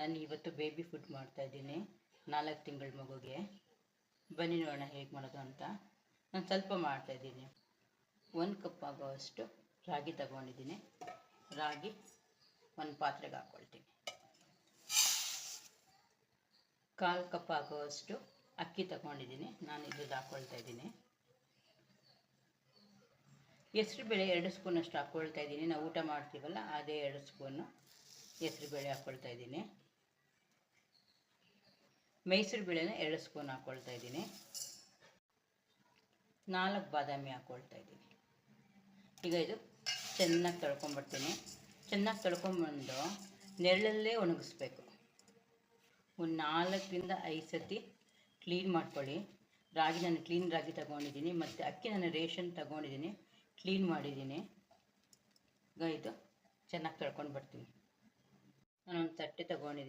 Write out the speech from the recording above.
ನಾನು ಇವತ್ತು baby food ಮಾಡ್ತಾ ಇದ್ದೀನಿ. ನಾಲ್ಕು ತಿಂಗಳ ಮಗುಗೆ. ಬನ್ನಿ ನೋಡೋಣ ಹೇಗೆ ಮಾಡೋದು ಅಂತ. ನಾನು ಸ್ವಲ್ಪ ಮಾಡ್ತಾ ಇದ್ದೀನಿ. ಒಂದು ಕಪ್ ಆಗೋವಷ್ಟು ರಾಗಿ ತಗೊಂಡಿದ್ದೀನಿ. ರಾಗಿ ಒಂದು ಪಾತ್ರೆಗೆ ಹಾಕ್ಕೊಳ್ತೀನಿ ಕಾಲು ಕಪ್ ಆಗುವಷ್ಟು ಅಕ್ಕಿ ತಗೊಂಡಿದ್ದೀನಿ. ನಾನು ಇದ್ರದ್ದು ಹಾಕ್ಕೊಳ್ತಾ ಇದ್ದೀನಿ. ಹೆಸ್ರು ಬೇಳೆ ಎರಡು ಸ್ಪೂನಷ್ಟು ಹಾಕ್ಕೊಳ್ತಾ ಇದ್ದೀನಿ. ನಾವು ಊಟ ಮಾಡ್ತೀವಲ್ಲ, ಅದೇ ಎರಡು ಸ್ಪೂನು ಹೆಸ್ರು ಬೇಳೆ ಹಾಕ್ಕೊಳ್ತಾ ಇದ್ದೀನಿ. ಮೈಸೂರು ಬೇಳೆನ ಎರಡು ಸ್ಪೂನ್ ಹಾಕ್ಕೊಳ್ತಾ ಇದ್ದೀನಿ. ನಾಲ್ಕು ಬಾದಾಮಿ ಹಾಕ್ಕೊಳ್ತಾ ಇದ್ದೀನಿ. ಈಗ ಇದು ಚೆನ್ನಾಗಿ ತೊಳ್ಕೊಂಬರ್ತೀನಿ ಚೆನ್ನಾಗಿ ತೊಳ್ಕೊಂಬಂದು ನೆರಳಲ್ಲೇ ಒಣಗಿಸ್ಬೇಕು. ಒಂದು ನಾಲ್ಕರಿಂದ ಐದು ಸತಿ ಕ್ಲೀನ್ ಮಾಡ್ಕೊಳ್ಳಿ. ರಾಗಿ ನಾನು ಕ್ಲೀನ್ ರಾಗಿ ತಗೊಂಡಿದ್ದೀನಿ ಮತ್ತು ಅಕ್ಕಿ ನಾನು ರೇಷನ್ ತಗೊಂಡಿದ್ದೀನಿ. ಕ್ಲೀನ್ ಮಾಡಿದ್ದೀನಿ. ಈಗ ಇದು ಚೆನ್ನಾಗಿ ತೊಳ್ಕೊಂಡು ಬರ್ತೀನಿ ನಾನೊಂದು ತಟ್ಟೆ ತಗೊಂಡಿದ್ದೀನಿ.